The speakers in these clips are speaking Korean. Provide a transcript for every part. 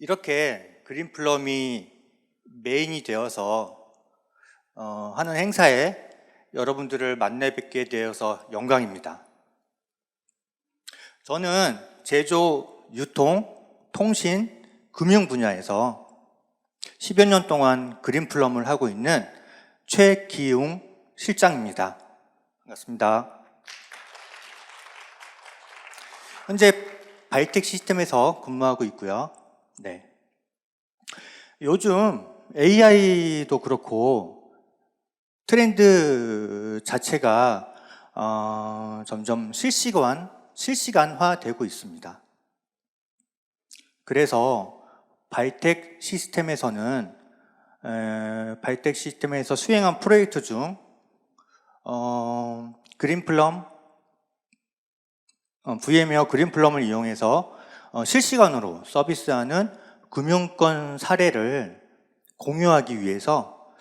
이렇게 그린플럼이 메인이 되어서 어, 하는 행사에 여러분들을 만나 뵙게 되어서 영광입니다. 저는 제조, 유통, 통신, 금융 분야에서 10여 년 동안 그린플럼을 하고 있는 최기웅 실장입니다. 반갑습니다. 현재 바이텍 시스템에서 근무하고 있고요. 네. 요즘 AI도 그렇고 트렌드 자체가 어, 점점 실시간 실시간화 되고 있습니다. 그래서 바이텍 시스템에서는 에, 바이텍 시스템에서 수행한 프로젝트 중 어, 그린플럼 어, VM웨어 그린플럼을 이용해서 어, 실시간으로 서비스하는 금융권 사례를 공유하기 위해서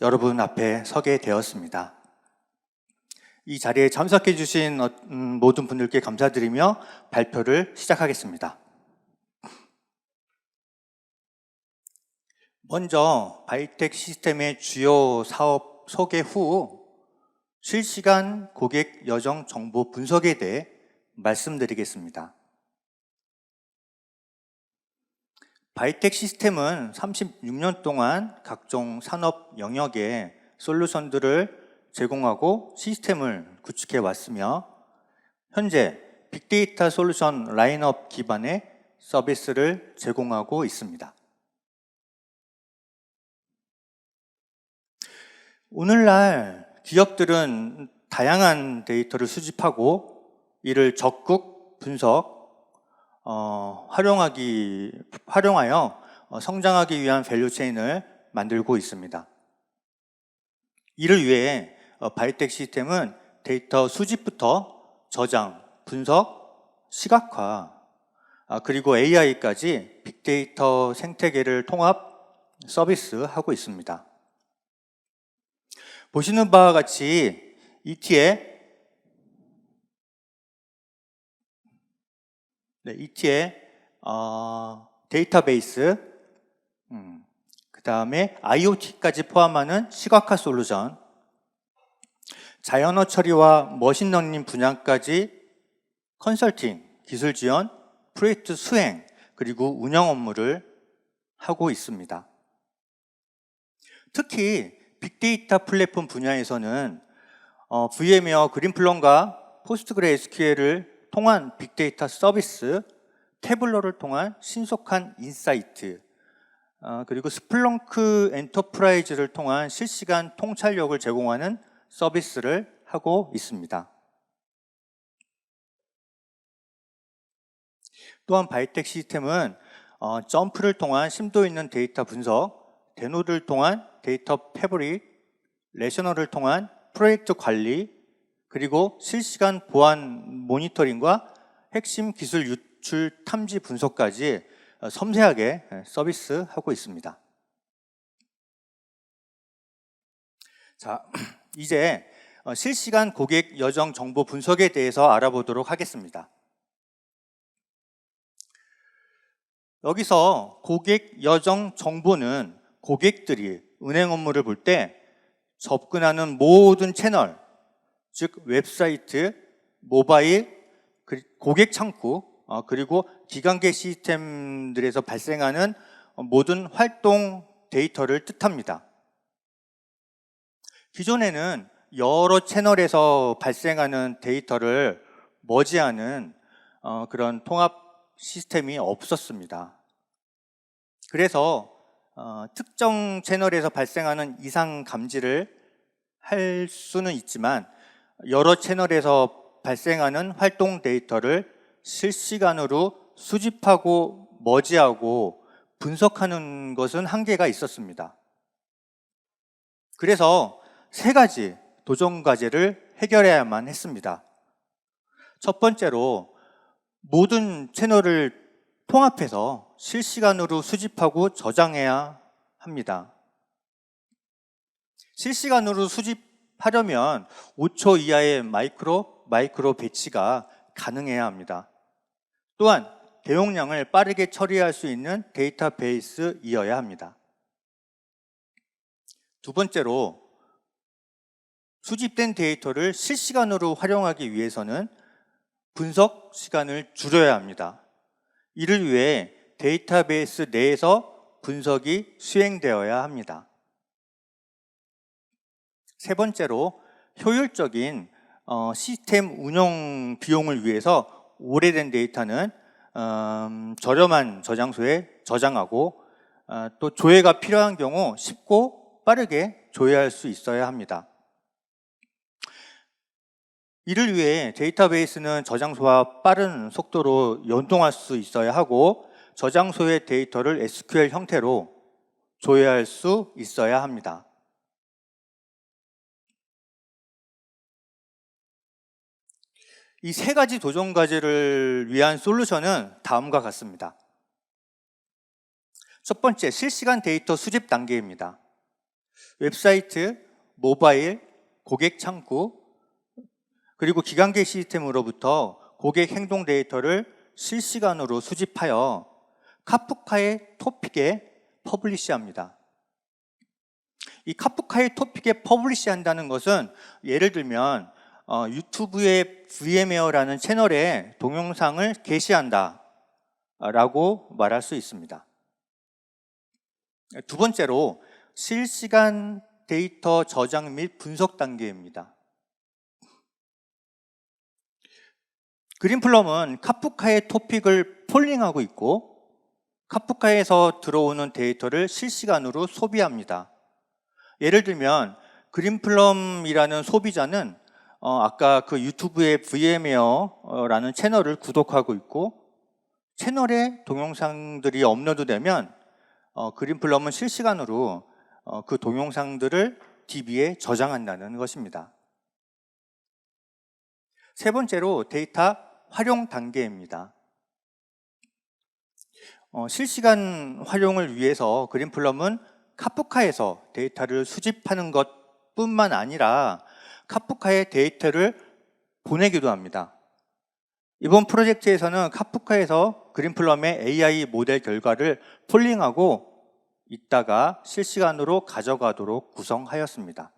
여러분 앞에 서게 되었습니다. 이 자리에 참석해 주신 어, 음, 모든 분들께 감사드리며 발표를 시작하겠습니다. 먼저 바이텍 시스템의 주요 사업 소개 후 실시간 고객 여정 정보 분석에 대해 말씀드리겠습니다. 바이텍 시스템은 36년 동안 각종 산업 영역의 솔루션들을 제공하고 시스템을 구축해 왔으며 현재 빅데이터 솔루션 라인업 기반의 서비스를 제공하고 있습니다. 오늘날 기업들은 다양한 데이터를 수집하고 이를 적극 분석, 어, 활용하기, 활용하여 어, 성장하기 위한 밸류 체인을 만들고 있습니다. 이를 위해 어, 바이텍 시스템은 데이터 수집부터 저장, 분석, 시각화, 아, 그리고 AI까지 빅데이터 생태계를 통합 서비스하고 있습니다. 보시는 바와 같이 ET의 네, ET의 어, 데이터베이스, 음, 그 다음에 IoT까지 포함하는 시각화 솔루션, 자연어 처리와 머신러닝 분야까지 컨설팅, 기술 지원, 프로젝트 수행, 그리고 운영 업무를 하고 있습니다. 특히 빅데이터 플랫폼 분야에서는 어, VM웨어 그린플럼과 포스트그레SQL을 통한 빅데이터 서비스, 태블러를 통한 신속한 인사이트, 어, 그리고 스플렁크 엔터프라이즈를 통한 실시간 통찰력을 제공하는 서비스를 하고 있습니다. 또한 바이텍 시스템은 어, 점프를 통한 심도 있는 데이터 분석, 데노드를 통한 데이터 패브릭, 레셔널을 통한 프로젝트 관리, 그리고 실시간 보안 모니터링과 핵심 기술 유출 탐지 분석까지 섬세하게 서비스하고 있습니다. 자, 이제 실시간 고객 여정 정보 분석에 대해서 알아보도록 하겠습니다. 여기서 고객 여정 정보는 고객들이 은행 업무를 볼 때 접근하는 모든 채널, 즉 웹사이트, 모바일, 고객 창구, 어, 그리고 기관계 시스템들에서 발생하는 모든 활동 데이터를 뜻합니다. 기존에는 여러 채널에서 발생하는 데이터를 머지하는 어, 그런 통합 시스템이 없었습니다. 그래서 어, 특정 채널에서 발생하는 이상 감지를 할 수는 있지만 여러 채널에서 발생하는 활동 데이터를 실시간으로 수집하고 머지하고 분석하는 것은 한계가 있었습니다. 그래서 세 가지 도전 과제를 해결해야만 했습니다. 첫 번째로 모든 채널을 통합해서 실시간으로 수집하고 저장해야 합니다. 실시간으로 수집 하려면 5초 이하의 마이크로 마이크로 배치가 가능해야 합니다. 또한 대용량을 빠르게 처리할 수 있는 데이터베이스이어야 합니다. 두 번째로 수집된 데이터를 실시간으로 활용하기 위해서는 분석 시간을 줄여야 합니다. 이를 위해 데이터베이스 내에서 분석이 수행되어야 합니다. 세 번째로 효율적인 어, 시스템 운영 비용을 위해서 오래된 데이터는 음, 저렴한 저장소에 저장하고 어, 또 조회가 필요한 경우 쉽고 빠르게 조회할 수 있어야 합니다. 이를 위해 데이터베이스는 저장소와 빠른 속도로 연동할 수 있어야 하고 저장소의 데이터를 SQL 형태로 조회할 수 있어야 합니다. 이 세 가지 도전 과제를 위한 솔루션은 다음과 같습니다. 첫 번째, 실시간 데이터 수집 단계입니다. 웹사이트, 모바일, 고객 창구, 그리고 기관계 시스템으로부터 고객 행동 데이터를 실시간으로 수집하여 카프카의 토픽에 퍼블리시합니다. 이 카프카의 토픽에 퍼블리시한다는 것은 예를 들면 어, 유튜브의 VMware라는 채널에 동영상을 게시한다 라고 말할 수 있습니다. 두 번째로 실시간 데이터 저장 및 분석 단계입니다. 그린플럼은 카프카의 토픽을 폴링하고 있고 카프카에서 들어오는 데이터를 실시간으로 소비합니다. 예를 들면 그린플럼이라는 소비자는 어, 아까 그 유튜브의 VM웨어라는 채널을 구독하고 있고 채널에 동영상들이 업로드되면 어, 그린플럼은 실시간으로 어, 그 동영상들을 DB에 저장한다는 것입니다. 세 번째로 데이터 활용 단계입니다. 어, 실시간 활용을 위해서 그린플럼은 카프카에서 데이터를 수집하는 것 뿐만 아니라 카프카의 데이터를 보내기도 합니다. 이번 프로젝트에서는 카프카에서 그린플럼의 AI 모델 결과를 폴링하고 있다가 실시간으로 가져가도록 구성하였습니다.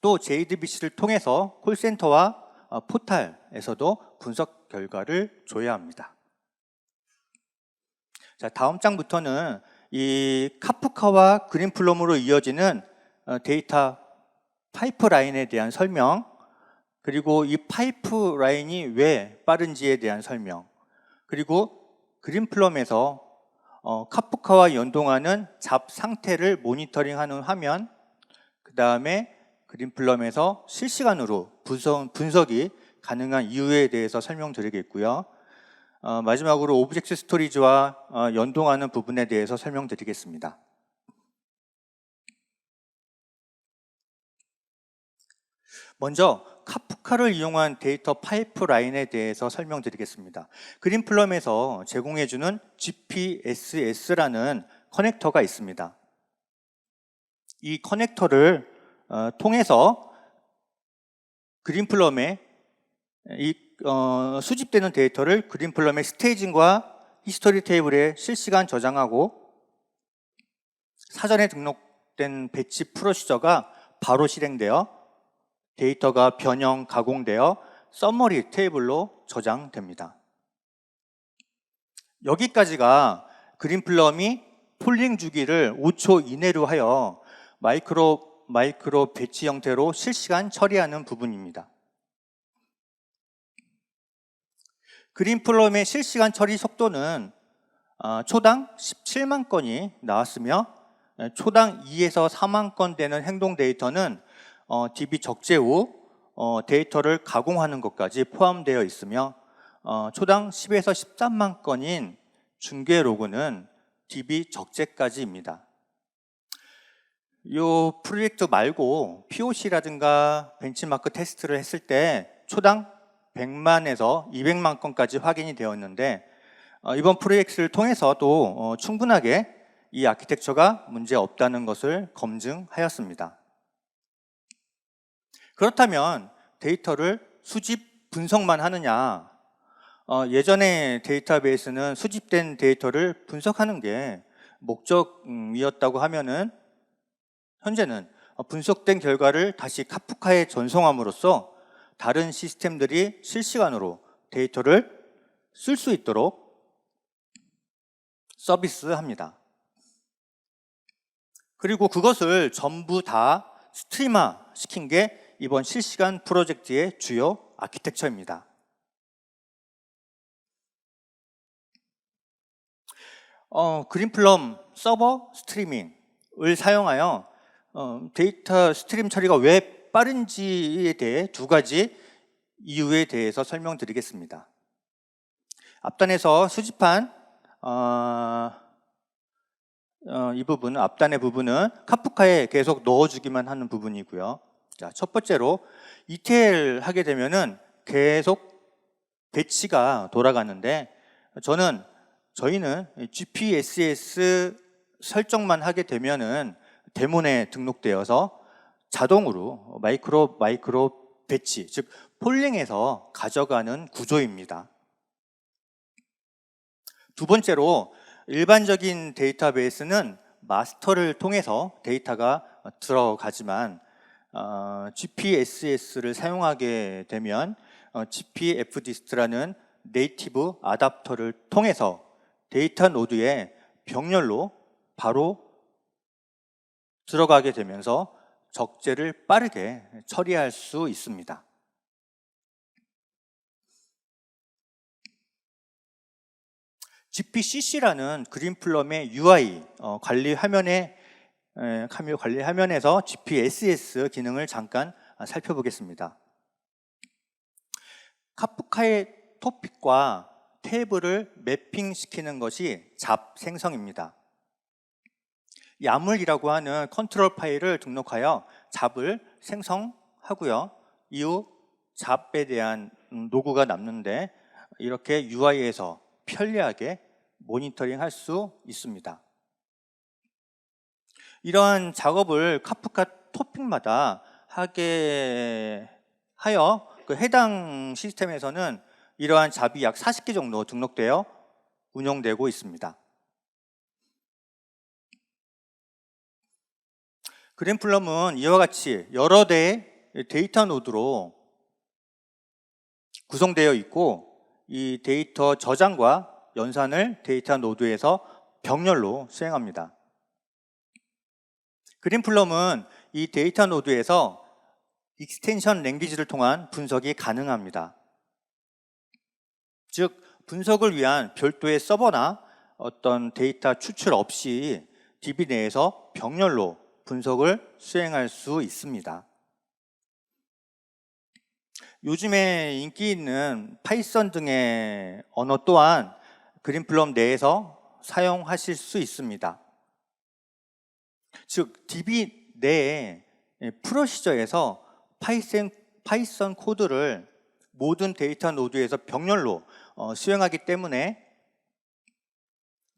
또 JDBC를 통해서 콜센터와 어, 포탈에서도 분석 결과를 줘야 합니다. 자, 다음 장부터는 이 카프카와 그린플럼으로 이어지는 어, 데이터 파이프라인에 대한 설명, 그리고 이 파이프라인이 왜 빠른지에 대한 설명, 그리고 그린플럼에서 어, 카프카와 연동하는 잡 상태를 모니터링하는 화면, 그 다음에 그린플럼에서 실시간으로 분석, 분석이 가능한 이유에 대해서 설명드리겠고요. 어, 마지막으로 오브젝트 스토리지와 어, 연동하는 부분에 대해서 설명드리겠습니다. 먼저 카프카를 이용한 데이터 파이프라인에 대해서 설명드리겠습니다. 그린플럼에서 제공해주는 GPSS라는 커넥터가 있습니다. 이 커넥터를 어, 통해서 그린플럼에 이 어, 수집되는 데이터를 그린플럼의 스테이징과 히스토리 테이블에 실시간 저장하고 사전에 등록된 배치 프로시저가 바로 실행되어 데이터가 변형, 가공되어 서머리 테이블로 저장됩니다. 여기까지가 그린플럼이 폴링 주기를 5초 이내로 하여 마이크로 마이크로 배치 형태로 실시간 처리하는 부분입니다. 그린플럼의 실시간 처리 속도는 어, 초당 17만 건이 나왔으며 초당 2에서 4만 건 되는 행동 데이터는 DB 어, 적재 후 어, 데이터를 가공하는 것까지 포함되어 있으며 초당 10에서 13만 건인 중계 로그는 DB 적재까지입니다. 이 프로젝트 말고 POC라든가 벤치마크 테스트를 했을 때 초당 100만에서 200만 건까지 확인이 되었는데 어, 이번 프로젝트를 통해서도 어, 충분하게 이 아키텍처가 문제 없다는 것을 검증하였습니다. 그렇다면 데이터를 수집 분석만 하느냐? 어, 예전에 데이터베이스는 수집된 데이터를 분석하는 게 목적이었다고 하면은 현재는 어, 분석된 결과를 다시 카프카에 전송함으로써 다른 시스템들이 실시간으로 데이터를 쓸 수 있도록 서비스합니다. 그리고 그것을 전부 다 스트리마 시킨 게 이번 실시간 프로젝트의 주요 아키텍처입니다. 어, 그린플럼 서버 스트리밍을 사용하여 어, 데이터 스트림 처리가 왜 빠른지에 대해 두 가지 이유에 대해서 설명드리겠습니다. 앞단에서 수집한 어, 어, 이 부분, 앞단의 부분은 카프카에 계속 넣어주기만 하는 부분이고요. 자, 첫 번째로 ETL 하게 되면은 계속 배치가 돌아가는데 저는 저희는 GPSS 설정만 하게 되면은 데몬에 등록되어서 자동으로 마이크로 마이크로 배치, 즉 폴링해서 가져가는 구조입니다. 두 번째로 일반적인 데이터베이스는 마스터를 통해서 데이터가 들어가지만 어, GPSS를 사용하게 되면 어, GPFDist라는 네이티브 아답터를 통해서 데이터 노드에 병렬로 바로 들어가게 되면서 적재를 빠르게 처리할 수 있습니다. GPCC라는 그린플럼의 UI 어, 관리 화면에 에, 카미오 관리 화면에서 GPSS 기능을 잠깐 살펴보겠습니다. 카프카의 토픽과 테이블을 매핑시키는 것이 잡 생성입니다. 야물이라고 하는 컨트롤 파일을 등록하여 잡을 생성하고요. 이후 잡에 대한 노구가 남는데 이렇게 UI에서 편리하게 모니터링 할 수 있습니다. 이러한 작업을 카프카 토픽마다 하게 하여 그 해당 시스템에서는 이러한 잡이 약 40개 정도 등록되어 운영되고 있습니다. 그램플럼은 이와 같이 여러 대의 데이터 노드로 구성되어 있고 이 데이터 저장과 연산을 데이터 노드에서 병렬로 수행합니다. 그린플럼은 이 데이터 노드에서 익스텐션 랭귀지를 통한 분석이 가능합니다. 즉, 분석을 위한 별도의 서버나 어떤 데이터 추출 없이 DB 내에서 병렬로 분석을 수행할 수 있습니다. 요즘에 인기 있는 파이썬 등의 언어 또한 그린플럼 내에서 사용하실 수 있습니다. 즉, DB 내에 프로시저에서 파이썬, 파이썬 코드를 모든 데이터 노드에서 병렬로 어, 수행하기 때문에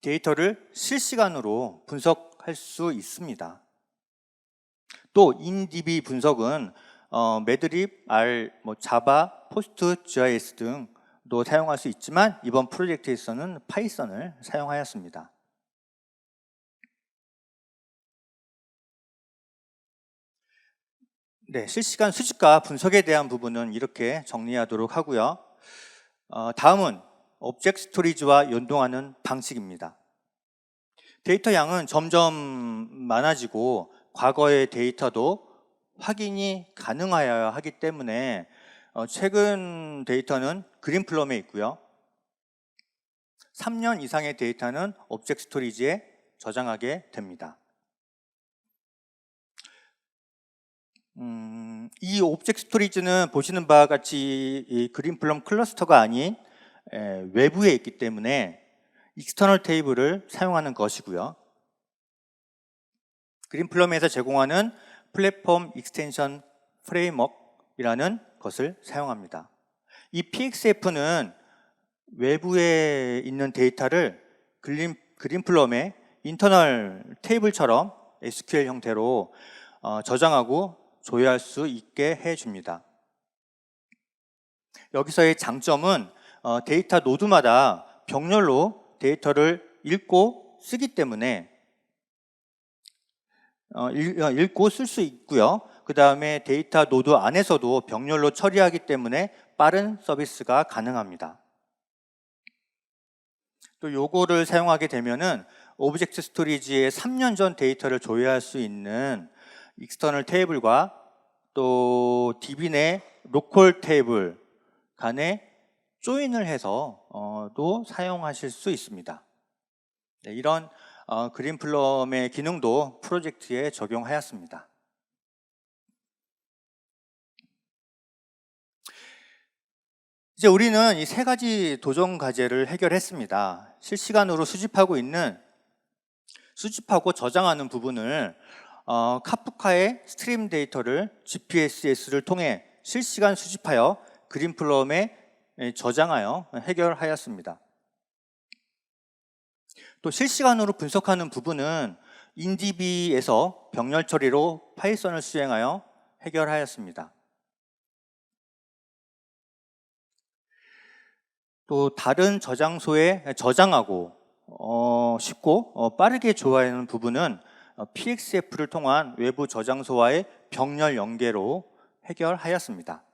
데이터를 실시간으로 분석할 수 있습니다. 또 인DB 분석은 어, 매드립, R, 뭐 자바, 포스트 GIS 등도 사용할 수 있지만 이번 프로젝트에서는 파이썬을 사용하였습니다. 네, 실시간 수집과 분석에 대한 부분은 이렇게 정리하도록 하고요. 어, 다음은 오브젝트 스토리지와 연동하는 방식입니다. 데이터 양은 점점 많아지고 과거의 데이터도 확인이 가능하여야 하기 때문에 어, 최근 데이터는 그린플럼에 있고요. 3년 이상의 데이터는 오브젝트 스토리지에 저장하게 됩니다. 음, 이 오브젝트 스토리지는 보시는 바와 같이 이 그린플럼 클러스터가 아닌 에, 외부에 있기 때문에 익스터널 테이블을 사용하는 것이고요. 그린플럼에서 제공하는 플랫폼 익스텐션 프레임워크이라는 것을 사용합니다. 이 PXF는 외부에 있는 데이터를 그린, 그린플럼의 인터널 테이블처럼 SQL 형태로 어, 저장하고 조회할 수 있게 해줍니다. 여기서의 장점은 어, 데이터 노드마다 병렬로 데이터를 읽고 쓰기 때문에 어, 읽, 어, 읽고 쓸 수 있고요. 그 다음에 데이터 노드 안에서도 병렬로 처리하기 때문에 빠른 서비스가 가능합니다. 또 요거를 사용하게 되면은 오브젝트 스토리지에 3년 전 데이터를 조회할 수 있는 익스터널 테이블과 또내 로컬 테이블 간에 조인을 해서 어, 또 사용하실 수 있습니다. 네, 이런 어, 그린플럼의 기능도 프로젝트에 적용하였습니다. 이제 우리는 이 세 가지 도전 과제를 해결했습니다. 실시간으로 수집하고 있는 수집하고 저장하는 부분을 어, 카프카의 스트림 데이터를 GPSS를 통해 실시간 수집하여 그린플럼에 예, 저장하여 해결하였습니다. 또 실시간으로 분석하는 부분은 인디비에서 병렬 처리로 파이썬을 수행하여 해결하였습니다. 또 다른 저장소에 저장하고 어, 쉽고 어, 빠르게 조회하는 부분은 어, PXF를 통한 외부 저장소와의 병렬 연계로 해결하였습니다.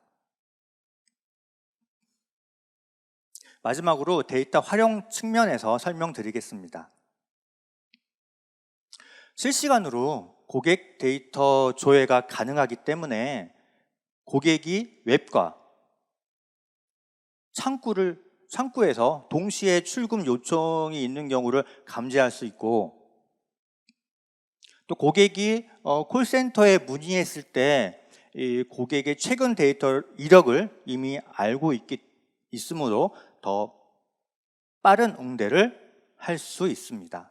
마지막으로 데이터 활용 측면에서 설명드리겠습니다. 실시간으로 고객 데이터 조회가 가능하기 때문에 고객이 웹과 창구를 창구에서 동시에 출금 요청이 있는 경우를 감지할 수 있고 또 고객이 어, 콜센터에 문의했을 때 이 고객의 최근 데이터 이력을 이미 알고 있기, 있으므로 더 빠른 응대를 할 수 있습니다.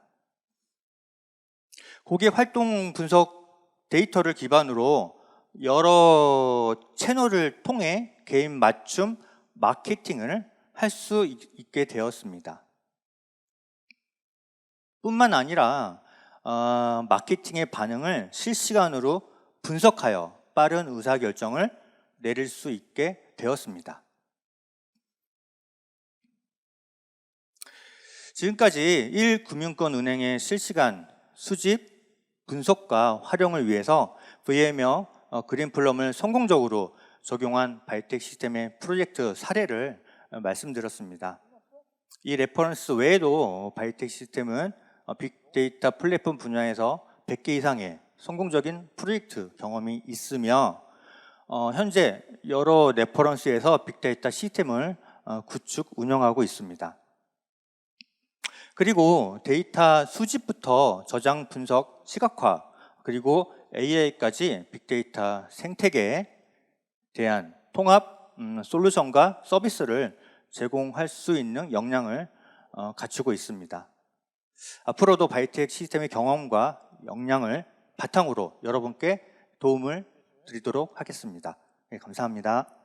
고객 활동 분석 데이터를 기반으로 여러 채널을 통해 개인 맞춤 마케팅을 할 수 있게 되었습니다. 뿐만 아니라 어, 마케팅의 반응을 실시간으로 분석하여 빠른 의사결정을 내릴 수 있게 되었습니다. 지금까지 1금융권 은행의 실시간 수집, 분석과 활용을 위해서 VM웨어 어, 그린플럼을 성공적으로 적용한 바이텍 시스템의 프로젝트 사례를 어, 말씀드렸습니다. 이 레퍼런스 외에도 바이텍 시스템은 어, 빅데이터 플랫폼 분야에서 100개 이상의 성공적인 프로젝트 경험이 있으며 어, 현재 여러 레퍼런스에서 빅데이터 시스템을 어, 구축 운영하고 있습니다. 그리고 데이터 수집부터 저장 분석 시각화 그리고 AI까지 빅데이터 생태계에 대한 통합 음, 솔루션과 서비스를 제공할 수 있는 역량을 어, 갖추고 있습니다. 앞으로도 바이텍 시스템의 경험과 역량을 바탕으로 여러분께 도움을 드리도록 하겠습니다. 네, 감사합니다.